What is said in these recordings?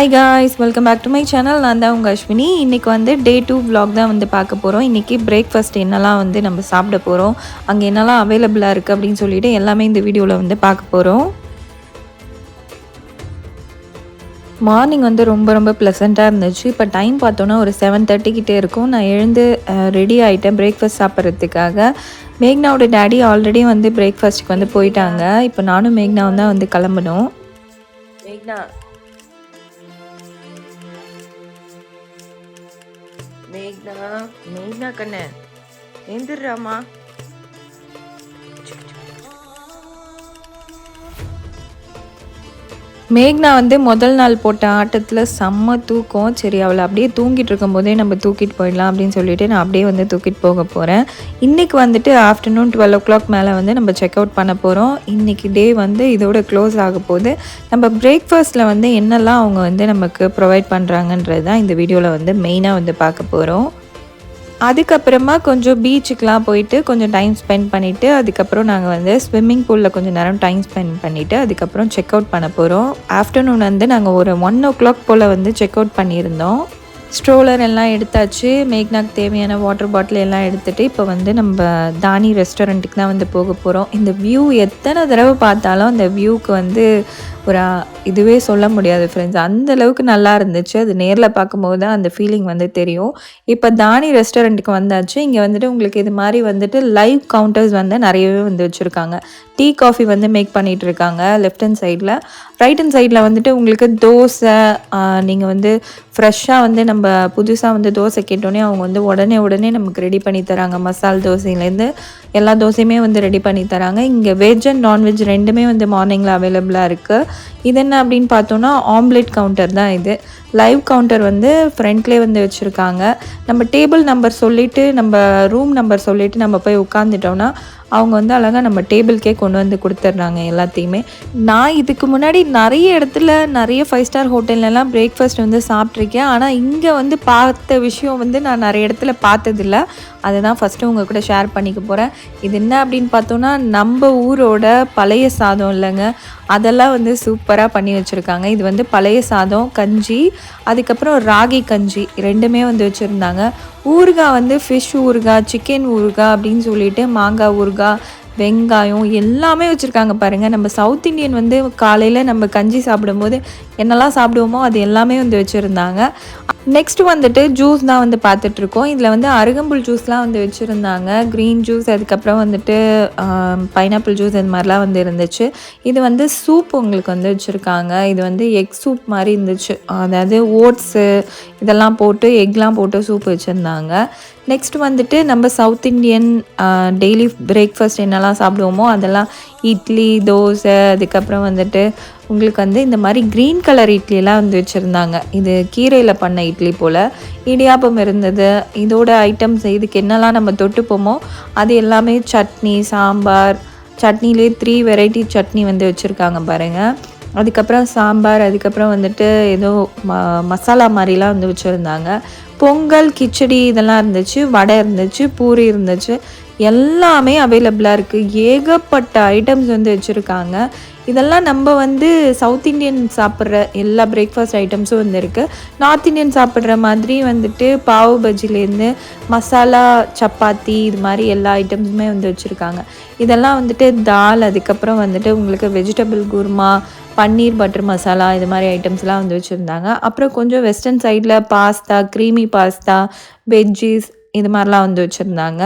Hi guys welcome back to my channel நான் தான் உங்கள் அஸ்வினி. இன்றைக்கி வந்து டே டூ vlog தான் வந்து பார்க்க போகிறோம் இன்றைக்கி பிரேக்ஃபாஸ்ட் என்னெல்லாம் வந்து நம்ம சாப்பிட போகிறோம் அங்கே என்னெல்லாம் அவைலபிளாக இருக்குது அப்படின்னு சொல்லிட்டு எல்லாமே இந்த வீடியோவில் வந்து பார்க்க போகிறோம் மார்னிங் வந்து ரொம்ப ரொம்ப ப்ளசண்ட்டாக இருந்துச்சு. இப்போ டைம் பார்த்தோன்னா ஒரு செவன் தேர்ட்டிக்கிட்டே இருக்கும். நான் எழுந்து ரெடி ஆகிட்டேன் பிரேக்ஃபாஸ்ட் சாப்பிட்றதுக்காக. மேக்னாவோட டேடி ஆல்ரெடி வந்து பிரேக்ஃபாஸ்ட்டுக்கு வந்து போயிட்டாங்க. இப்போ நானும் மேக்னாவும் தான் வந்து கிளம்பணும். மேக்னா மேக்னா? மேக்னா கண்ணு. எந்திர்றாமா மேக்னா வந்து முதல் நாள் போட்ட ஆட்டத்தில் செம்ம தூக்கம். சரி அவளை அப்படியே தூங்கிட்டு இருக்கும்போதே நம்ம தூக்கிட்டு போயிடலாம் அப்படின்னு சொல்லிட்டு நான் அப்படியே வந்து தூக்கிட்டு போக போகிறேன் இன்றைக்கி வந்துட்டு ஆஃப்டர்நூன் டுவெல் ஓ கிளாக் மேலே வந்து நம்ம செக் அவுட் பண்ண போகிறோம் இன்றைக்கி டே வந்து இதோட க்ளோஸ் ஆக போகுது. நம்ம பிரேக்ஃபாஸ்ட்டில் வந்து என்னெல்லாம் அவங்க வந்து நமக்கு ப்ரொவைட் பண்ணுறாங்கன்றது தான் இந்த வீடியோவில் வந்து மெயினாக வந்து பார்க்க போகிறோம் அதுக்கப்புறமா கொஞ்சம் பீச்சுக்கெலாம் போயிட்டு கொஞ்சம் டைம் ஸ்பெண்ட் பண்ணிவிட்டு அதுக்கப்புறம் நாங்கள் வந்து ஸ்விம்மிங் பூலில் கொஞ்சம் நேரம் டைம் ஸ்பெண்ட் பண்ணிவிட்டு அதுக்கப்புறம் செக் அவுட் பண்ண போகிறோம் ஆஃப்டர்நூன் வந்து நாங்கள் ஒரு ஒன் ஓ கிளாக் போல் வந்து செக் அவுட் பண்ணியிருந்தோம். ஸ்ட்ரோலர் எல்லாம் எடுத்தாச்சு மேக்னாக்கு தேவையான வாட்டர் பாட்டில் எல்லாம் எடுத்துகிட்டு இப்போ வந்து நம்ம தானி ரெஸ்டாரண்ட்டுக்கு தான் வந்து போக போகிறோம் இந்த வியூ எத்தனை தடவை பார்த்தாலும் அந்த வியூக்கு வந்து ஒரு இதுவே சொல்ல முடியாது ஃப்ரெண்ட்ஸ் அந்த அளவுக்கு நல்லா இருந்துச்சு. அது நேரில் பார்க்கும்போது தான் அந்த ஃபீலிங் வந்து தெரியும். இப்போ தானி ரெஸ்டாரண்ட்டுக்கு வந்தாச்சு. இங்கே வந்துட்டு உங்களுக்கு இது மாதிரி வந்துட்டு லைவ் கவுண்டர்ஸ் வந்து நிறையவே வந்து வச்சுருக்காங்க. டீ காஃபி வந்து மேக் பண்ணிகிட்டு இருக்காங்க லெஃப்ட் ஹண்ட் சைடில் ரைட் ஹண்ட் சைடில் வந்துட்டு உங்களுக்கு தோசை நீங்கள் வந்து ஃப்ரெஷ்ஷாக வந்து நம்ம புதுசாக வந்து தோசை கேட்டோன்னே அவங்க வந்து உடனே உடனே நமக்கு ரெடி பண்ணி தராங்க. மசால் தோசையிலேருந்து எல்லா தோசையுமே வந்து ரெடி பண்ணி தராங்க. இங்கே வெஜ் அண்ட் நான்வெஜ் ரெண்டுமே வந்து மார்னிங்கில் அவைலபிளாக இருக்குது இது என்ன அப்படின்னு பார்த்தோன்னா ஆம்லெட் கவுண்டர் தான் இது. லைவ் கவுண்டர் வந்து ஃப்ரண்ட்லேயே வந்து வச்சுருக்காங்க. நம்ம டேபிள் நம்பர் சொல்லிவிட்டு நம்ம ரூம் நம்பர் சொல்லிவிட்டு நம்ம போய் உட்காந்துட்டோம்னா அவங்க வந்து அழகாக நம்ம டேபிள்கே கொண்டு வந்து கொடுத்துட்றாங்க எல்லாத்தையுமே. நான் இதுக்கு முன்னாடி நிறைய இடத்துல நிறைய ஃபைவ் ஸ்டார் ஹோட்டல்லலாம் பிரேக்ஃபாஸ்ட் வந்து சாப்பிட்ருக்கேன் ஆனால் இங்கே வந்து பார்த்த விஷயம் வந்து நான் நிறைய இடத்துல பார்த்ததில்ல. அதை தான் ஃபஸ்ட்டு உங்கள் கூட ஷேர் பண்ணிக்க போகிறேன் இது என்ன அப்படின்னு பார்த்தோன்னா நம்ம ஊரோட பழைய சாதம் இல்லைங்க. அதெல்லாம் வந்து சூப்பராக பண்ணி வச்சுருக்காங்க. இது வந்து பழைய சாதம் கஞ்சி அதுக்கப்புறம் ராகி கஞ்சி ரெண்டுமே வந்து வச்சுருந்தாங்க. ஊறுகாய் வந்து ஃபிஷ் ஊறுகாய் சிக்கன் ஊறுகாய் அப்படின்னு சொல்லிட்டு மாங்காய் ஊறுகாய் வெங்காயம் எல்லாமே வச்சுருக்காங்க பாருங்கள் நம்ம சவுத் இந்தியன் வந்து காலையில் நம்ம கஞ்சி சாப்பிடும்போது என்னெல்லாம் சாப்பிடுவோமோ அது எல்லாமே வந்து வச்சுருந்தாங்க. நெக்ஸ்ட் வந்துட்டு ஜூஸ் தான் வந்து பார்த்துட்ருக்கோம். இதில் வந்து அருகம்புல் ஜூஸ்லாம் வந்து வச்சுருந்தாங்க. க்ரீன் ஜூஸ் அதுக்கப்புறம் வந்துட்டு பைனாப்பிள் ஜூஸ் இது மாதிரிலாம் வந்து இருந்துச்சு. இது வந்து சூப் உங்களுக்கு வந்து வச்சுருக்காங்க. இது வந்து எக் சூப் மாதிரி இருந்துச்சு. அதாவது ஓட்ஸு இதெல்லாம் போட்டு எக்லாம் போட்டு சூப் வச்சுருந்தாங்க. நெக்ஸ்ட் வந்துட்டு நம்ம சவுத் இண்டியன் டெய்லி பிரேக்ஃபாஸ்ட் என்னெல்லாம் சாப்பிடுவோமோ அதெல்லாம் இட்லி தோசை அதுக்கப்புறம் வந்துட்டு உங்களுக்கு வந்து இந்த மாதிரி க்ரீன் கலர் இட்லிலாம் வந்து வச்சுருந்தாங்க. இது கீரையில் பண்ண இட்லி போல். இடியாப்பம் இருந்தது. இதோட ஐட்டம்ஸ் இதுக்கு என்னெல்லாம் நம்ம தொட்டுப்போமோ அது எல்லாமே சட்னி சாம்பார் சட்னிலே த்ரீ வெரைட்டி சட்னி வந்து வச்சுருக்காங்க பாருங்கள் அதுக்கப்புறம் சாம்பார் அதுக்கப்புறம் வந்துட்டு ஏதோ ம மசாலா மாதிரிலாம் வந்து வச்சுருந்தாங்க. பொங்கல் கிச்சடி இதெல்லாம் இருந்துச்சு வடை இருந்துச்சு பூரி இருந்துச்சு. எல்லாமே அவைலபிளாக இருக்குது ஏகப்பட்ட ஐட்டம்ஸ் வந்து வச்சுருக்காங்க. இதெல்லாம் நம்ம வந்து சவுத் இண்டியன் சாப்பிட்ற எல்லா பிரேக்ஃபாஸ்ட் ஐட்டம்ஸும் வந்து இருக்குது நார்த் இந்தியன் சாப்பிட்ற மாதிரி வந்துட்டு பாவு பஜ்ஜிலேருந்து மசாலா சப்பாத்தி இது மாதிரி எல்லா ஐட்டம்ஸுமே வந்து வச்சுருக்காங்க. இதெல்லாம் வந்துட்டு தால் அதுக்கப்புறம் வந்துட்டு உங்களுக்கு வெஜிடபிள் குருமா பன்னீர் பட்டர் மசாலா இது மாதிரி ஐட்டம்ஸ்லாம் வந்து வச்சுருந்தாங்க. அப்புறம் கொஞ்சம் வெஸ்டர்ன் சைடில் பாஸ்தா க்ரீமி பாஸ்தா வெஜ்ஜீஸ் இது மாதிரிலாம் வந்து வச்சுருந்தாங்க.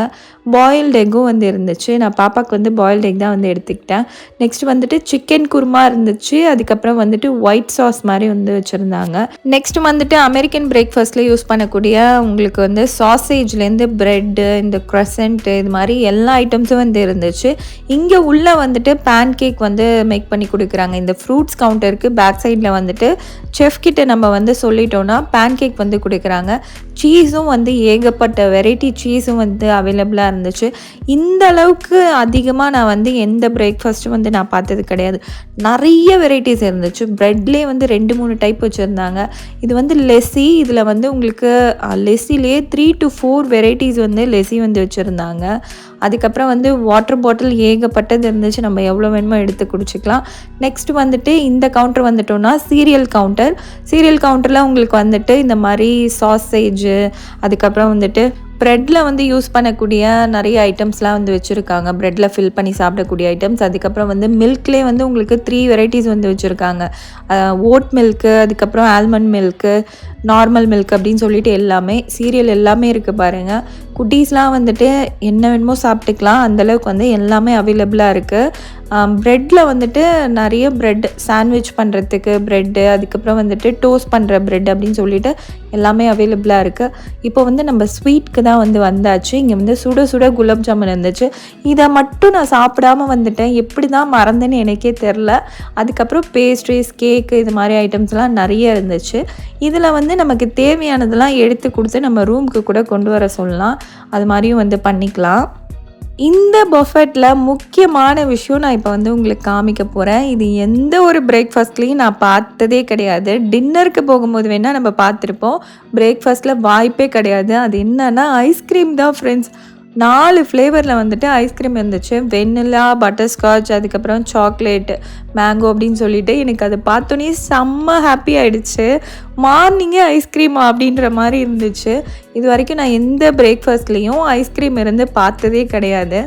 பாயில்டு எக்கும் வந்து இருந்துச்சு. நான் பாப்பாவுக்கு வந்து பாயில்டு எக் தான் வந்து எடுத்துக்கிட்டேன். நெக்ஸ்ட் வந்துட்டு சிக்கன் குருமா இருந்துச்சு. அதுக்கப்புறம் வந்துட்டு ஒயிட் சாஸ் மாதிரி வந்து வச்சுருந்தாங்க. நெக்ஸ்ட் வந்துட்டு அமெரிக்கன் பிரேக்ஃபாஸ்ட்டில் யூஸ் பண்ணக்கூடிய உங்களுக்கு வந்து சாசேஜ்லேருந்து ப்ரெட்டு இந்த க்ரசன்ட்டு இது மாதிரி எல்லா ஐட்டம்ஸும் வந்து இருந்துச்சு. இங்கே உள்ளே வந்துட்டு பேன் கேக் வந்து மேக் பண்ணி கொடுக்குறாங்க. இந்த ஃப்ரூட்ஸ் கவுண்டருக்கு பேக் சைடில் வந்துட்டு செஃப் கிட்ட நம்ம வந்து சொல்லிட்டோன்னா பேன் கேக் வந்து கொடுக்குறாங்க. சீஸும் வந்து ஏகப்பட்ட வெரைட்டி சீஸும் வந்து அவைலபிளாக இருந்துச்சு. இந்த அளவுக்கு அதிகமாக நான் வந்து எந்த பிரேக்ஃபாஸ்ட்டும் வந்து நான் பார்த்தது கிடையாது. நிறைய வெரைட்டிஸ் இருந்துச்சு. ப்ரெட்லேயே வந்து ரெண்டு மூணு டைப் வச்சுருந்தாங்க. இது வந்து லெஸ்ஸி இதில் வந்து உங்களுக்கு லெஸ்ஸிலே த்ரீ டு ஃபோர் வெரைட்டிஸ் வந்து லெஸ்ஸி வந்து வச்சுருந்தாங்க. அதுக்கப்புறம் வந்து வாட்டர் பாட்டில் ஏகப்பட்டது இருந்துச்சு. நம்ம எவ்வளோ வேணுமோ எடுத்து குடிச்சிக்கலாம். நெக்ஸ்ட் வந்துட்டு இந்த கவுண்டர் வந்துட்டோம்னா சீரியல் கவுண்டர் சீரியல் கவுண்டரில் உங்களுக்கு வந்துட்டு இந்த மாதிரி சாசேஜு அதுக்கப்புறம் வந்துட்டு ப்ரெட்டில் வந்து யூஸ் பண்ணக்கூடிய நிறைய ஐட்டம்ஸ்லாம் வந்து வச்சுருக்காங்க. ப்ரெட்டில் ஃபில் பண்ணி சாப்பிடக்கூடிய ஐட்டம்ஸ் அதுக்கப்புறம் வந்து மில்க்லேயே வந்து உங்களுக்கு த்ரீ வெரைட்டிஸ் வந்து வச்சுருக்காங்க. ஓட் மில்க்கு அதுக்கப்புறம் ஆல்மண்ட் மில்க்கு நார்மல் மில்க் அப்படின்னு சொல்லிட்டு எல்லாமே சீரியல் எல்லாமே இருக்குது பாருங்கள் குட்டீஸ்லாம் வந்துட்டு என்ன வேணுமோ சாப்பிட்டுக்கலாம். அந்தளவுக்கு வந்து எல்லாமே அவைலபிளாக இருக்குது ப்ரெட்டில் வந்துட்டு நிறைய ப்ரெட் சாண்ட்விச் பண்ணுறதுக்கு ப்ரெட்டு அதுக்கப்புறம் வந்துட்டு டோஸ்ட் பண்ணுற ப்ரெட் அப்படின்னு சொல்லிட்டு எல்லாமே அவைலபிளாக இருக்குது இப்போ வந்து நம்ம ஸ்வீட்க்கு தான் வந்து வந்தாச்சு. இங்கே வந்து சுட சுட குலாப் ஜாமுன் இருந்துச்சு. இதை மட்டும் நான் சாப்பிடாம வந்துட்டேன். எப்படி தான் மறந்தேன்னு எனக்கே தெரில. அதுக்கப்புறம் பேஸ்ட்ரிஸ் கேக்கு இது மாதிரி ஐட்டம்ஸ்லாம் நிறைய இருந்துச்சு. இதில் வந்து நமக்கு தேவையானதெல்லாம் எடுத்து கொடுத்து நம்ம ரூமுக்கு கூட கொண்டு வர சொல்லலாம். அது மாதிரியும் வந்து பண்ணிக்கலாம். இந்த பஃபெட்டில் முக்கியமான விஷயம் நான் இப்போ வந்து உங்களுக்கு காமிக்க போகிறேன் இது எந்த ஒரு பிரேக்ஃபாஸ்ட்லேயும் நான் பார்த்ததே கிடையாது. டின்னருக்கு போகும்போது வேணால் நம்ம பார்த்துருப்போம். பிரேக்ஃபாஸ்ட்டில் வாய்ப்பே கிடையாது. அது என்னன்னா ஐஸ்கிரீம் தான் ஃப்ரெண்ட்ஸ் நாலு ஃப்ளேவரில் வந்துட்டு ஐஸ்கிரீம் இருந்துச்சு. வெண்ணிலா பட்டர்ஸ்காட்ச் அதுக்கப்புறம் சாக்லேட் மேங்கோ அப்படின்னு சொல்லிட்டு எனக்கு அதை பார்த்தோன்னே செம்ம ஹாப்பி ஆகிடுச்சு மார்னிங்கே ஐஸ்கிரீமா அப்படின்ற மாதிரி இருந்துச்சு. இது வரைக்கும் நான் எந்த பிரேக்ஃபாஸ்ட்லேயும் ஐஸ்கிரீம் இருந்து பார்த்ததே கிடையாது.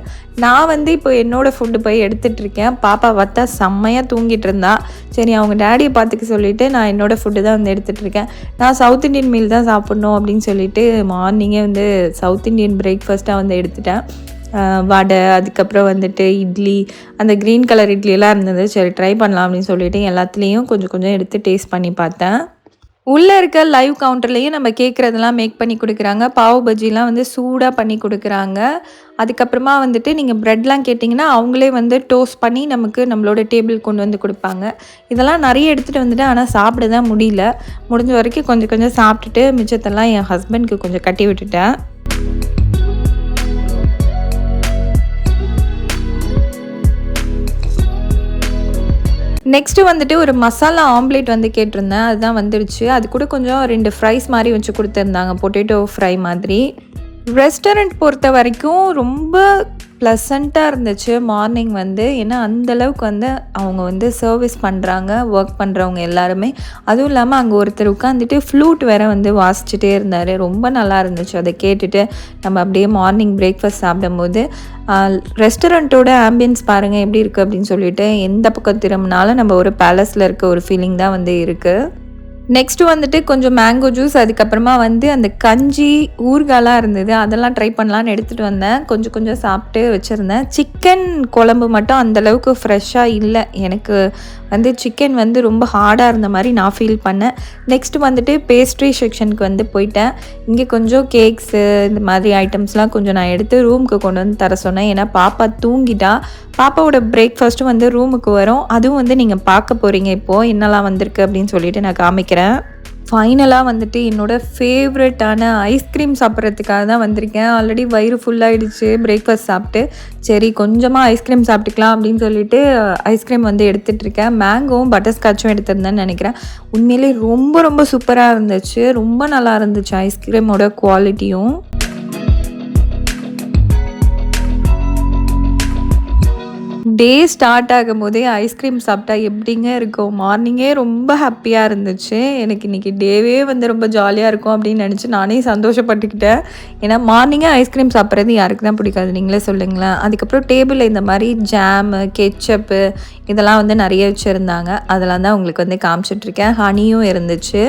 நான் வந்து இப்போ என்னோடய ஃபுட்டு போய் எடுத்துகிட்ருக்கேன் பாப்பா பார்த்தா செம்மையாக தூங்கிட்டு இருந்தா. சரி அவங்க டேடியை பார்த்துக்க சொல்லிவிட்டு நான் என்னோடய ஃபுட்டு தான் வந்து எடுத்துகிட்ருக்கேன் நான் சவுத் இண்டியன் மீல் தான் சாப்பிட்ணும் அப்படின்னு சொல்லிட்டு மார்னிங்கே வந்து சவுத் இண்டியன் பிரேக்ஃபாஸ்ட்டாக வந்து எடுத்துட்டேன். வடை அதுக்கப்புறம் வந்துட்டு இட்லி அந்த க்ரீன் கலர் இட்லியெல்லாம் இருந்தது. சரி ட்ரை பண்ணலாம் அப்படின்னு சொல்லிட்டு எல்லாத்துலேயும் கொஞ்சம் கொஞ்சம் எடுத்து டேஸ்ட் பண்ணி பார்த்தேன். உள்ளே இருக்க லைவ் கவுண்டர்லேயும் நம்ம கேட்குறதெல்லாம் மேக் பண்ணி கொடுக்குறாங்க. பாவு பஜ்ஜிலாம் வந்து சூடாக பண்ணி கொடுக்குறாங்க. அதுக்கப்புறமா வந்துட்டு நீங்கள் ப்ரெட்லாம் கேட்டிங்கன்னா அவங்களே வந்து டோஸ்ட் பண்ணி நமக்கு நம்மளோட டேபிள் கொண்டு வந்து கொடுப்பாங்க. இதெல்லாம் நிறைய எடுத்துகிட்டு வந்துட்டு ஆனால் சாப்பிட தான் முடியல. முடிஞ்ச வரைக்கும் கொஞ்சம் கொஞ்சம் சாப்பிட்டுட்டு மிச்சத்தெல்லாம் என் ஹஸ்பண்ட்க்கு கொஞ்சம் கட்டி விட்டுட்டேன். நெக்ஸ்ட்டு வந்துட்டு ஒரு மசாலா ஆம்லேட் வந்து கேட்டிருந்தேன். அதுதான் வந்துடுச்சு. அது கூட கொஞ்சம் ரெண்டு ஃப்ரைஸ் மாதிரி வச்சு கொடுத்துருந்தாங்க. பொட்டேட்டோ ஃப்ரை மாதிரி. ரெஸ்டாரண்ட் பொறுத்த வரைக்கும் ரொம்ப ப்ளசண்ட்டாக இருந்துச்சு. மார்னிங் வந்து ஏன்னா அந்தளவுக்கு வந்து அவங்க வந்து சர்வீஸ் பண்ணுறாங்க ஒர்க் பண்ணுறவங்க எல்லாருமே. அதுவும் இல்லாமல் அங்கே ஒருத்தர் உட்காந்துட்டு ஃப்ளூட் வேற வந்து வாசிச்சுட்டே இருந்தார். ரொம்ப நல்லா இருந்துச்சு. அதை கேட்டுட்டு நம்ம அப்படியே மார்னிங் பிரேக்ஃபாஸ்ட் சாப்பிடும்போது ரெஸ்டாரண்ட்டோட ஆம்பியன்ஸ் பாருங்கள் எப்படி இருக்குது அப்படின்னு சொல்லிட்டு எந்த பக்கம் திரும்பினாலும் நம்ம ஒரு பேலஸில் இருக்க ஒரு ஃபீலிங் தான் வந்து இருக்குது நெக்ஸ்ட்டு வந்துட்டு கொஞ்சம் மேங்கோ ஜூஸ் அதுக்கப்புறமா வந்து அந்த கஞ்சி ஊறுகாலாம் இருந்தது அதெல்லாம் ட்ரை பண்ணலான்னு எடுத்துகிட்டு வந்தேன். கொஞ்சம் கொஞ்சம் சாப்பிட்டு வச்சுருந்தேன். சிக்கன் குழம்பு மட்டும் அந்தளவுக்கு ஃப்ரெஷ்ஷாக இல்லை. எனக்கு வந்து சிக்கன் வந்து ரொம்ப ஹார்டாக இருந்த மாதிரி நான் ஃபீல் பண்ணேன். நெக்ஸ்ட்டு வந்துட்டு பேஸ்ட்ரி செக்ஷனுக்கு வந்து போயிட்டேன். இங்கே கொஞ்சம் கேக்ஸு இந்த மாதிரி ஐட்டம்ஸ்லாம் கொஞ்சம் நான் எடுத்து ரூமுக்கு கொண்டு வந்து தர சொன்னேன். ஏன்னா பாப்பா தூங்கிட்டா. பாப்பாவோட பிரேக்ஃபாஸ்ட்டும் வந்து ரூமுக்கு வரும். அதுவும் வந்து நீங்கள் பார்க்க போகிறீங்க இப்போது என்னெல்லாம் வந்திருக்கு அப்படின்னு சொல்லிட்டு நான் காமிக்கிறேன். ஃபைனலாக வந்துட்டு என்னோடய ஃபேவரட்டான ஐஸ்கிரீம் சாப்பிட்றதுக்காக தான் வந்திருக்கேன். ஆல்ரெடி வயிறு ஃபுல்லாகிடுச்சு பிரேக்ஃபாஸ்ட் சாப்பிட்டு சரி கொஞ்சமாக ஐஸ்கிரீம் சாப்பிட்டுக்கலாம் அப்படின்னு சொல்லிட்டு uh, ஐஸ்கிரீம் வந்து எடுத்துகிட்ருக்கேன் மேங்கோவும் பட்டர்ஸ்காட்சும் எடுத்திருந்தேன்னு நினைக்கிறேன். உண்மையிலே ரொம்ப ரொம்ப சூப்பராக இருந்துச்சு. ரொம்ப நல்லா இருந்துச்சு ஐஸ்கிரீமோட குவாலிட்டியும் டே ஸ்டார்ட் ஆகும் போதே ஐஸ்கிரீம் சாப்பிட்டா எப்படிங்க இருக்கும்? மார்னிங்கே ரொம்ப ஹாப்பியாக இருந்துச்சு. எனக்கு இன்றைக்கி டேவே வந்து ரொம்ப ஜாலியாக இருக்கும் அப்படின்னு நினச்சி நானே சந்தோஷப்பட்டுக்கிட்டேன். ஏன்னா மார்னிங்கே ஐஸ்கிரீம் சாப்பிட்றது யாருக்கு தான் பிடிக்காது? நீங்களே சொல்லுங்களேன். அதுக்கப்புறம் டேபிளில் இந்த மாதிரி ஜாமு கெச்சப்பு இதெல்லாம் வந்து நிறைய வச்சுருந்தாங்க. அதெல்லாம் தான் உங்களுக்கு வந்து காமிச்சிட்ருக்கேன் ஹனியும் இருந்துச்சு.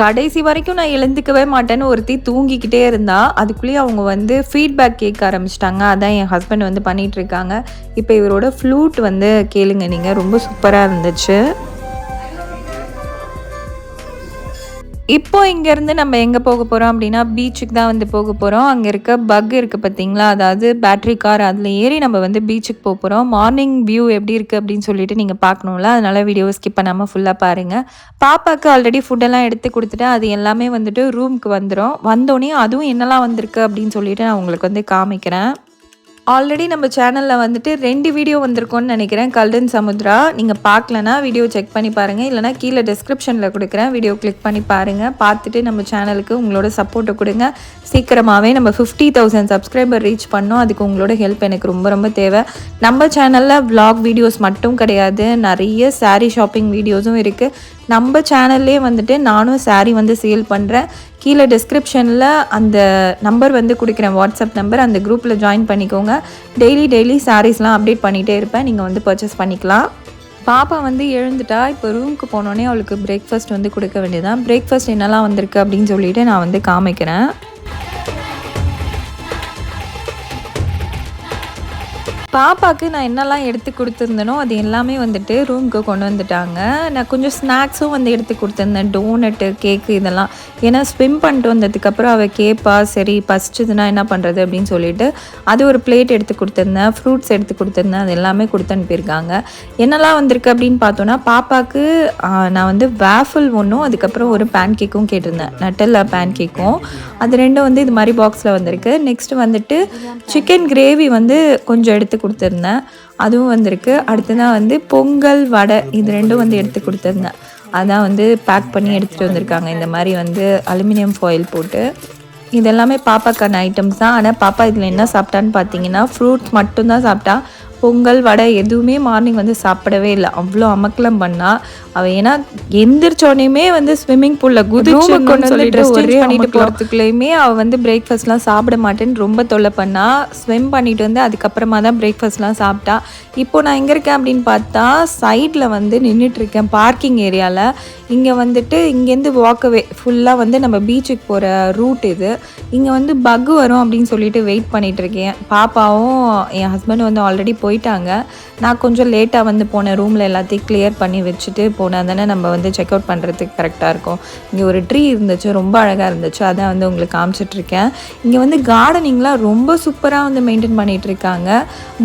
கடைசி வரைக்கும் நான் எழுந்துக்கவே மாட்டேன்னு ஒருத்தி தூங்கிக்கிட்டே இருந்தா அதுக்குள்ளேயே அவங்க வந்து ஃபீட்பேக் கேட்க ஆரம்பிச்சிட்டாங்க. அதான் என் ஹஸ்பண்ட் வந்து பண்ணிகிட்ருக்காங்க இப்போ இவரோட ஃப்ளூட் வந்து கேளுங்க நீங்கள் ரொம்ப சூப்பராக இருந்துச்சு. இப்போ இங்கேருந்து நம்ம எங்கே போக போகிறோம் அப்படின்னா பீச்சுக்கு தான் வந்து போக போகிறோம். அங்கே இருக்க பக் இருக்குது பார்த்தீங்களா? அதாவது பேட்ரி கார் அதில் ஏறி நம்ம வந்து பீச்சுக்கு போக போகிறோம். மார்னிங் வியூ எப்படி இருக்குது அப்படின்னு சொல்லிட்டு நீங்கள் பார்க்கணும்ல. அதனால் வீடியோ ஸ்கிப் பண்ணாமல் ஃபுல்லாக பாருங்கள் பாப்பாவுக்கு ஆல்ரெடி ஃபுட்டெல்லாம் எடுத்து கொடுத்துட்டு அது எல்லாமே வந்துட்டு ரூமுக்கு வந்துடும் வந்தோடனே அதுவும் என்னெல்லாம் வந்திருக்கு அப்படின்னு சொல்லிட்டு நான் உங்களுக்கு வந்து காமிக்கிறேன். ஆல்ரெடி நம்ம சேனலில் வந்துட்டு ரெண்டு வீடியோ வந்திருக்கோன்னு நினைக்கிறேன். கல்டன் சமுத்ரா நீங்கள் பார்க்கலனா வீடியோ செக் பண்ணி பாருங்கள் இல்லைனா கீழே டிஸ்கிரிப்ஷனில் கொடுக்குறேன். வீடியோ கிளிக் பண்ணி பாருங்கள் பார்த்துட்டு நம்ம சேனலுக்கு உங்களோட சப்போர்ட்டை கொடுங்க. சீக்கிரமாகவே நம்ம ஃபிஃப்டி தௌசண்ட் சப்ஸ்கிரைபர் ரீச் பண்ணோம். அதுக்கு உங்களோட ஹெல்ப் எனக்கு ரொம்ப ரொம்ப தேவை. நம்ம சேனலில் vlog வீடியோஸ் மட்டும் கிடையாது. நிறைய சாரீ ஷாப்பிங் வீடியோஸும் இருக்குது நம்ம சேனல்லே வந்துட்டு நானும் சாரீ வந்து சேல் பண்ணுறேன் கீழே டிஸ்கிரிப்ஷனில் அந்த நம்பர் வந்து கொடுக்குறேன் வாட்ஸ்அப் நம்பர் அந்த குரூப்பில் ஜாயின் பண்ணிக்கோங்க. டெய்லி டெய்லி சாரீஸ்லாம் அப்டேட் பண்ணிகிட்டே இருப்பேன். நீங்கள் வந்து பர்ச்சேஸ் பண்ணிக்கலாம். பாப்பா வந்து எழுந்துட்டா இப்போ ரூமுக்கு போனோடனே அவளுக்கு பிரேக்ஃபாஸ்ட் வந்து கொடுக்க வேண்டியதான் பிரேக்ஃபாஸ்ட் என்னெல்லாம் வந்திருக்கு அப்படின்னு சொல்லிட்டு நான் வந்து காமிக்கிறேன். பாப்பாவுக்கு நான் என்னெல்லாம் எடுத்து கொடுத்துருந்தேனோ அது எல்லாமே வந்துட்டு ரூமுக்கு கொண்டு வந்துட்டாங்க. நான் கொஞ்சம் ஸ்நாக்ஸும் வந்து எடுத்து கொடுத்துருந்தேன். டோனட்டு கேக்கு இதெல்லாம். ஏன்னா ஸ்விம் பண்ணிட்டு வந்ததுக்கப்புறம் அவள் கேப்பா சரி பசிச்சதுன்னா என்ன பண்ணுறது அப்படின்னு சொல்லிட்டு அது ஒரு பிளேட் எடுத்து கொடுத்துருந்தேன். ஃப்ரூட்ஸ் எடுத்து கொடுத்துருந்தேன். அது எல்லாமே கொடுத்து அனுப்பியிருக்காங்க. என்னெல்லாம் வந்திருக்கு அப்படின்னு பார்த்தோன்னா பாப்பாவுக்கு நான் வந்து வேஃபிள் ஒன்றும் அதுக்கப்புறம் ஒரு பேன் கேக்கும் கேட்டிருந்தேன். நட்டல்லா பேன் கேக்கும் அது ரெண்டும் வந்து இது மாதிரி பாக்ஸில் வந்திருக்கு. நெக்ஸ்ட் வந்துட்டு சிக்கன் கிரேவி வந்து கொஞ்சம் எடுத்து கொடுத்துருந்தேன். அதுவும் வந்திருக்கு. அடுத்ததான் வந்து பொங்கல் வடை இது ரெண்டும் வந்து எடுத்து கொடுத்துருந்தேன். அதான் வந்து பேக் பண்ணி எடுத்துகிட்டு வந்திருக்காங்க. இந்த மாதிரி வந்து அலுமினியம் ஃபாயில் போட்டு. இதெல்லாமே பாப்பாக்கான ஐட்டம்ஸ் தான். ஆனால் பாப்பா இதில் என்ன சாப்பிட்டான்னு பார்த்தீங்கன்னா ஃப்ரூட்ஸ் மட்டும்தான் சாப்பிட்டா. பொங்கல் வடை எதுவுமே மார்னிங் வந்து சாப்பிடவே இல்லை. அவ்வளோ அமக்கலம் பண்ணா. அவ ஏன்னா எந்திரிச்சோடனேயுமே வந்து ஸ்விம்மிங் பூல்ல குதிச்சு கொண்டு சொல்லிட்டு ஒரே பண்ணிட்டு போகிறதுக்குள்ளேயுமே அவள் வந்து பிரேக்ஃபாஸ்ட்லாம் சாப்பிட மாட்டேன்னு ரொம்ப தொல்லை பண்ணா. ஸ்விம் பண்ணிட்டு வந்து அதுக்கப்புறமா தான் பிரேக்ஃபாஸ்ட்லாம் சாப்பிட்டா. இப்போ நான் எங்கே இருக்கேன் அப்படின்னு பார்த்தா சைடில் வந்து நின்றுட்டு இருக்கேன் பார்க்கிங் ஏரியாவில் இங்கே வந்துட்டு இங்கேருந்து வாக்கவே ஃபுல்லாக வந்து நம்ம பீச்சுக்கு போகிற ரூட் இது. இங்கே வந்து பக் வரும் அப்படின்னு சொல்லிட்டு வெயிட் பண்ணிட்டு இருக்கேன். பாப்பாவும் என் ஹஸ்பண்ட் வந்து ஆல்ரெடி போயிட்டாங்க. நான் கொஞ்சம் லேட்டாக வந்து போனேன். ரூமில் எல்லாத்தையும் கிளியர் பண்ணி வச்சுட்டு போனால் தானே நம்ம வந்து செக் அவுட் பண்ணுறதுக்கு கரெக்டாக இருக்கும். இங்கே ஒரு ட்ரீ இருந்துச்சு. ரொம்ப அழகாக இருந்துச்சு. அதான் வந்து உங்களுக்கு காமிச்சிட்ருக்கேன் இங்கே வந்து கார்டனிங்லாம் ரொம்ப சூப்பராக வந்து மெயின்டைன் பண்ணிகிட்ருக்காங்க இருக்காங்க.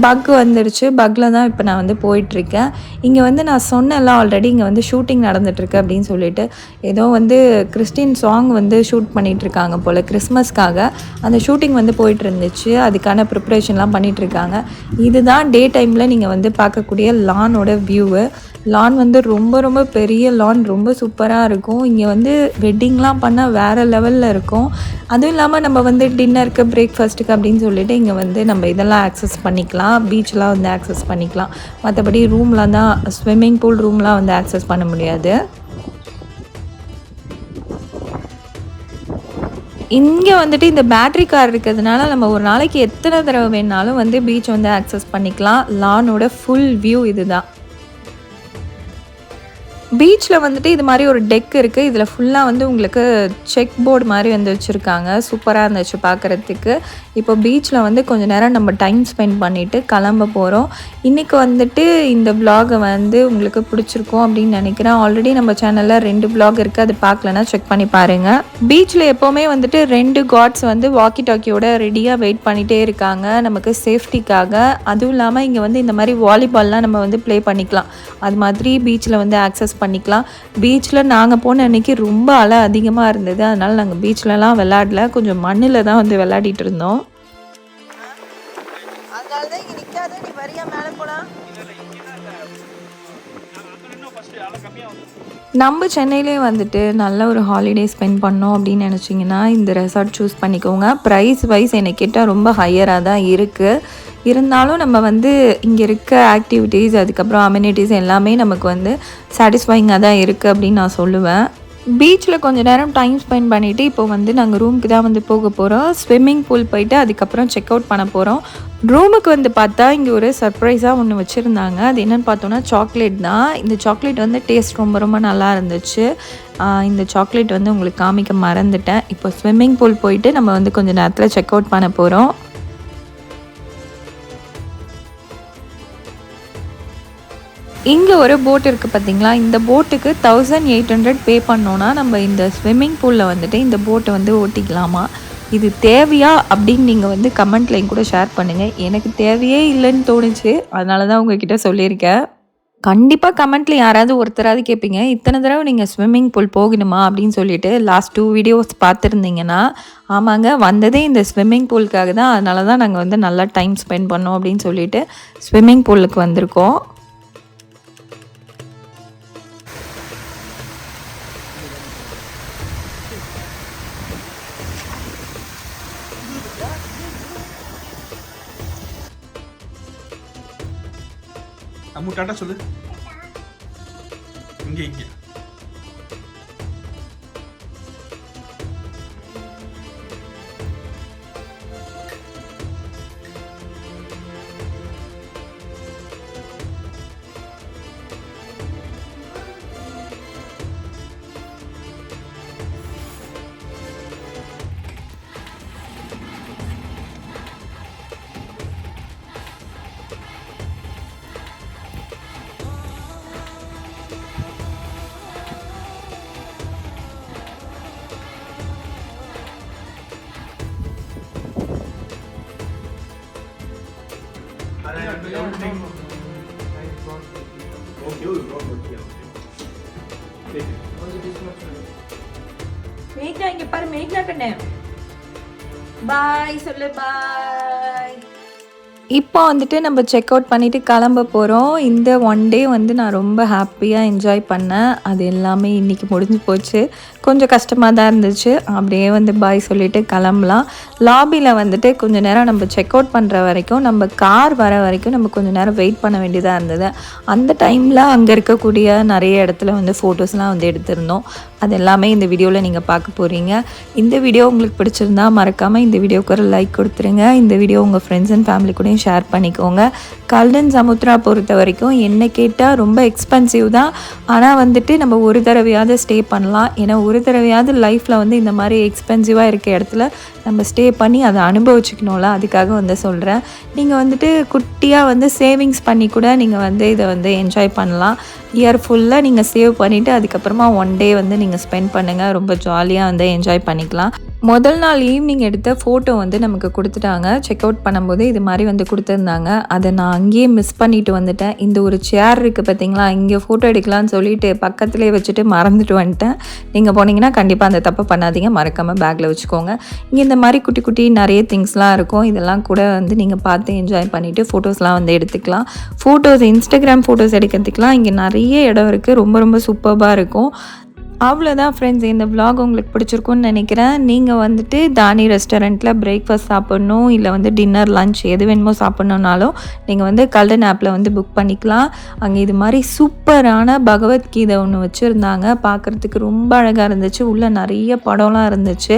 பக் வந்துருச்சு. பக்கில் தான் இப்போ நான் வந்து போயிட்டுருக்கேன் இங்கே வந்து நான் சொன்னேன்ல ஆல்ரெடி இங்கே வந்து ஷூட்டிங் நடந்துட்டுருக்கு அப்படின்னு சொல்லிட்டு. ஏதோ வந்து கிறிஸ்டின் சாங் வந்து ஷூட் பண்ணிகிட்ருக்காங்க போல் கிறிஸ்மஸ்க்காக அந்த ஷூட்டிங் வந்து போயிட்டு இருந்துச்சு. அதுக்கான ப்ரிப்ரேஷன்லாம் பண்ணிகிட்ருக்காங்க இதுதான் டே டைமில் நீங்கள் வந்து பார்க்கக்கூடிய லானோட வியூவு லான் வந்து ரொம்ப ரொம்ப பெரிய லான் ரொம்ப சூப்பராக இருக்கும். இங்கே வந்து வெட்டிங்லாம் பண்ணால் வேறு லெவலில் இருக்கும். அதுவும் இல்லாமல் நம்ம வந்து டின்னருக்கு பிரேக்ஃபாஸ்ட்டுக்கு அப்படின்னு சொல்லிட்டு இங்கே வந்து நம்ம இதெல்லாம் ஆக்சஸ் பண்ணிக்கலாம். பீச்லாம் வந்து ஆக்சஸ் பண்ணிக்கலாம். மற்றபடி ரூம்லாம் தான் ஸ்விம்மிங் பூல் ரூம்லாம் வந்து ஆக்சஸ் பண்ண முடியாது. இங்கே வந்துட்டு இந்த பேட்ரி கார் இருக்கிறதுனால நம்ம ஒரு நாளைக்கு எத்தனை தடவை வேணாலும் வந்து பீச் வந்து ஆக்சஸ் பண்ணிக்கலாம். லானோட ஃபுல் வியூ இதுதான். பீச்சில் வந்துட்டு இது மாதிரி ஒரு டெக் இருக்குது இதில் ஃபுல்லாக வந்து உங்களுக்கு செக் போர்டு மாதிரி வந்து வச்சுருக்காங்க. சூப்பராக இருந்துச்சு பார்க்குறதுக்கு இப்போ பீச்சில் வந்து கொஞ்ச நேரம் நம்ம டைம் ஸ்பெண்ட் பண்ணிவிட்டு கிளம்ப போகிறோம் இன்றைக்கி வந்துட்டு இந்த vlog வந்து உங்களுக்கு பிடிச்சிருக்கும் அப்படின்னு நினைக்கிறேன். ஆல்ரெடி நம்ம சேனலில் ரெண்டு vlog இருக்குது அது பார்க்கலன்னா செக் பண்ணி பாருங்கள் பீச்சில் எப்போவுமே வந்துட்டு ரெண்டு காட்ஸ் வந்து வாக்கி டாக்கியோட ரெடியாக வெயிட் பண்ணிகிட்டே இருக்காங்க. நமக்கு சேஃப்டிக்காக அதுவும் இல்லாமல் இங்கே வந்து இந்த மாதிரி வாலிபால்லாம் நம்ம வந்து ப்ளே பண்ணிக்கலாம். அது மாதிரி பீச்சில் வந்து ஆக்சஸ் பண்ணிக்கலாம். பீச்சில் நாங்கள் போன அன்னைக்கு ரொம்ப அலை அதிகமாக இருந்தது. அதனால் நாங்கள் பீச்லலாம் விளாடல கொஞ்சம் மண்ணில் தான் வந்து விளையாடிட்டு இருந்தோம். அதனால தான் இங்கே நிற்காத நீ வரியா மேலே போலாம். நம்ம சென்னையிலே வந்துட்டு நல்ல ஒரு ஹாலிடே ஸ்பெண்ட் பண்ணோம் அப்படின்னு நினச்சிங்கன்னா இந்த ரெசார்ட் சூஸ் பண்ணிக்கோங்க. ப்ரைஸ் வைஸ் என்னை கேட்டால் ரொம்ப ஹையராக தான் இருக்குது இருந்தாலும் நம்ம வந்து இங்கே இருக்க ஆக்டிவிட்டீஸ் அதுக்கப்புறம் அம்யூனிட்டிஸ் எல்லாமே நமக்கு வந்து சாட்டிஸ்ஃபைங்காக தான் இருக்குது அப்படின்னு நான் சொல்லுவேன். பீச்சில் கொஞ்சம் நேரம் டைம் ஸ்பெண்ட் பண்ணிவிட்டு இப்போ வந்து நாங்கள் ரூமுக்கு தான் வந்து போக போகிறோம் ஸ்விம்மிங் பூல் போயிட்டு அதுக்கப்புறம் செக் அவுட் பண்ண போகிறோம் ரூமுக்கு வந்து பார்த்தா இங்கே ஒரு சர்ப்ரைஸாக ஒன்று வச்சுருந்தாங்க. அது என்னென்னு பார்த்தோன்னா சாக்லேட் தான். இந்த சாக்லேட் வந்து டேஸ்ட் ரொம்ப ரொம்ப நல்லா இருந்துச்சு. இந்த சாக்லேட் வந்து உங்களுக்கு காமிக்க மறந்துட்டேன். இப்போ ஸ்விம்மிங் பூல் போயிட்டு நம்ம வந்து கொஞ்சம் நேரத்தில் செக் அவுட் பண்ண போகிறோம் இங்கே ஒரு போட் இருக்குது பார்த்தீங்களா இந்த போட்டுக்கு தௌசண்ட் எயிட் ஹண்ட்ரட் பே பண்ணோன்னா நம்ம இந்த ஸ்விம்மிங் பூலில் வந்துட்டு இந்த போட்டை வந்து ஓட்டிக்கலாமா? இது தேவையா அப்படின்னு நீங்கள் வந்து கமெண்ட்லையும் கூட ஷேர் பண்ணுங்கள் எனக்கு தேவையே இல்லைன்னு தோணுச்சு. அதனால தான் உங்ககிட்ட சொல்லியிருக்கேன். கண்டிப்பாக கமெண்ட்ல யாராவது ஒருத்தராவது கேட்பீங்க இத்தனை தடவை நீங்கள் ஸ்விம்மிங் பூல் போகணுமா அப்படின்னு சொல்லிட்டு லாஸ்ட் டூ வீடியோஸ் பார்த்துருந்தீங்கன்னா ஆமாங்க வந்ததே இந்த ஸ்விம்மிங் பூலுக்காக தான். அதனால தான் நாங்கள் வந்து நல்லா டைம் ஸ்பெண்ட் பண்ணோம் அப்படின்னு சொல்லிட்டு ஸ்விம்மிங் பூலுக்கு வந்திருக்கோம். அம்மு டாட்டா சொல்லு. இங்கே இங்கே. மேக்னா இங்க பாரு மேக்னா கண்ணு பாய் சொல்லு பாய் இப்போ வந்துட்டு நம்ம செக் அவுட் பண்ணிட்டு கிளம்ப போகிறோம் இந்த ஒன் டே வந்து நான் ரொம்ப ஹாப்பியாக என்ஜாய் பண்ணேன். அது எல்லாமே இன்றைக்கி முடிஞ்சு போச்சு. கொஞ்சம் கஷ்டமாக தான் இருந்துச்சு. அப்படியே வந்து பாய் சொல்லிவிட்டு கிளம்பலாம். லாபியில் வந்துட்டு கொஞ்சம் நேரம் நம்ம செக் அவுட் பண்ணுற வரைக்கும் நம்ம கார் வர வரைக்கும் நம்ம கொஞ்சம் நேரம் வெயிட் பண்ண வேண்டியதாக இருந்தது. அந்த டைமில் அங்கே இருக்கக்கூடிய நிறைய இடத்துல வந்து ஃபோட்டோஸ்லாம் வந்து எடுத்திருந்தோம். அது எல்லாமே இந்த வீடியோவில் நீங்கள் பார்க்க போகிறீங்க இந்த வீடியோ உங்களுக்கு பிடிச்சிருந்தா மறக்காமல் இந்த வீடியோக்கு ஒரு லைக் கொடுத்துருங்க. இந்த வீடியோ உங்கள் ஃப்ரெண்ட்ஸ் அண்ட் ஃபேமிலி கூடயும் ஷேர் பண்ணிக்கோங்க. கல்டன் சமுத்ரா பொறுத்த வரைக்கும் என்ன கேட்டால் ரொம்ப எக்ஸ்பென்சிவ் தான். ஆனால் வந்துட்டு நம்ம ஒரு தடவையாவது ஸ்டே பண்ணலாம். ஏன்னா ஒரு தடவையாவது லைஃப்பில் வந்து இந்த மாதிரி எக்ஸ்பென்சிவாக இருக்க இடத்துல நம்ம ஸ்டே பண்ணி அதை அனுபவிச்சுக்கணும்ல அதுக்காக வந்து சொல்கிறேன் நீங்கள் வந்துட்டு குட்டியாக வந்து சேவிங்ஸ் பண்ணி கூட நீங்கள் வந்து இதை வந்து என்ஜாய் பண்ணலாம். இயர் ஃபுல்லாக நீங்கள் சேவ் பண்ணிவிட்டு அதுக்கப்புறமா ஒன் டே வந்து நீங்கள் ஸ்பெண்ட் பண்ணுங்கள் ரொம்ப ஜாலியாக வந்து என்ஜாய் பண்ணிக்கலாம். முதல் நாள் ஈவினிங் எடுத்த ஃபோட்டோ வந்து நமக்கு கொடுத்துட்டாங்க. செக் அவுட் பண்ணும்போது இது மாதிரி வந்து கொடுத்துருந்தாங்க. அதை நான் அங்கேயே மிஸ் பண்ணிட்டு வந்துட்டேன். இந்த ஒரு சேர் இருக்குது பார்த்தீங்களா? இங்கே ஃபோட்டோ எடுக்கலாம்னு சொல்லிட்டு பக்கத்துலேயே வச்சுட்டு மறந்துட்டு வந்துட்டேன். நீங்கள் போனீங்கன்னா கண்டிப்பாக அந்த தப்பை பண்ணாதீங்க. மறக்காமல் பேக்கில் வச்சுக்கோங்க. இங்கே இந்த மாதிரி குட்டி குட்டி நிறைய திங்ஸ்லாம் இருக்கும். இதெல்லாம் கூட வந்து நீங்கள் பார்த்து என்ஜாய் பண்ணிவிட்டு ஃபோட்டோஸ்லாம் வந்து எடுத்துக்கலாம். ஃபோட்டோஸ் இன்ஸ்டாகிராம் ஃபோட்டோஸ் எடுக்கிறதுக்கெலாம் இங்கே நிறைய இடம் இருக்குது ரொம்ப ரொம்ப சூப்பராக இருக்கும். அவ்வளோதான் ஃப்ரெண்ட்ஸ் இந்த விலாக் உங்களுக்கு பிடிச்சிருக்கும்னு நினைக்கிறேன். நீங்கள் வந்துட்டு தானி ரெஸ்டாரண்ட்டில் பிரேக்ஃபாஸ்ட் சாப்பிட்ணும் இல்லை வந்து டின்னர் லஞ்ச் எது வேணுமோ சாப்பிட்ணுன்னாலும் நீங்கள் வந்து கல்டன் ஆப்பில் வந்து புக் பண்ணிக்கலாம். அங்கே இது மாதிரி சூப்பரான பகவத்கீதை ஒன்று வச்சுருந்தாங்க. பார்க்குறதுக்கு ரொம்ப அழகாக இருந்துச்சு. உள்ளே நிறைய படம்லாம் இருந்துச்சு.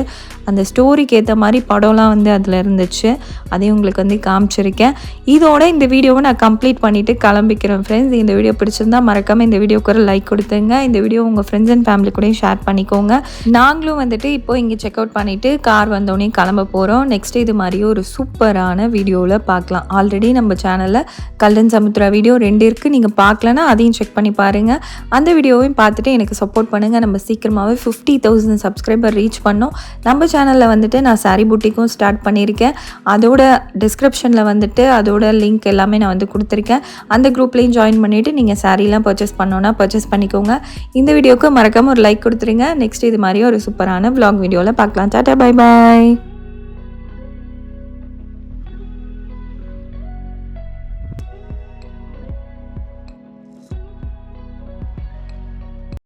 அந்த ஸ்டோரிக்கு ஏற்ற மாதிரி படம்லாம் வந்து அதில் இருந்துச்சு. அதையும் உங்களுக்கு வந்து காமிச்சிருக்கேன். இதோட இந்த வீடியோவை நான் கம்ப்ளீட் பண்ணிவிட்டு கிளம்பிக்கிறேன் ஃப்ரெண்ட்ஸ் இந்த வீடியோ பிடிச்சிருந்தா மறக்காமல் இந்த வீடியோக்கு ஒரு லைக் கொடுத்துங்க. இந்த வீடியோ உங்கள் ஃப்ரெண்ட்ஸ் அண்ட் ஃபேமிலி கூடயும் ஷேர் பண்ணிக்கோங்க. நாங்களும் வந்துட்டு இப்போ இங்கே செக் அவுட் பண்ணிவிட்டு கார் வந்தோடனே கிளம்ப போகிறோம் நெக்ஸ்ட் இது மாதிரியே ஒரு சூப்பரான வீடியோவில் பார்க்கலாம். ஆல்ரெடி நம்ம சேனலில் கல்டன் சமுத்ரா வீடியோ ரெண்டு இருக்குது நீங்கள் பார்க்கலன்னா அதையும் செக் பண்ணி பாருங்கள் அந்த வீடியோவையும் பார்த்துட்டு எனக்கு சப்போர்ட் பண்ணுங்கள் நம்ம சீக்கிரமாகவே ஃபிஃப்டி தௌசண்ட் சப்ஸ்கிரைபர் ரீச் பண்ணோம். நம்ம சேனலில் வந்துட்டு நான் சாரி புட்டிக்கும் ஸ்டார்ட் பண்ணியிருக்கேன். அதோட டிஸ்கிரிப்ஷனில் வந்துட்டு அதோட லிங்க் எல்லாமே நான் வந்து கொடுத்துருக்கேன். அந்த குரூப்லேயும் ஜாயின் பண்ணிவிட்டு நீங்கள் சாரீலாம் பர்ச்சேஸ் பண்ணோன்னா பர்ச்சேஸ் பண்ணிக்கோங்க. இந்த வீடியோவுக்கு மறக்காமல் ஒரு லைக் கொடுத்துருங்க. நெக்ஸ்ட் இது மாதிரி ஒரு சூப்பரான vlog வீடியோவில் பார்க்கலாம். Tata bye bye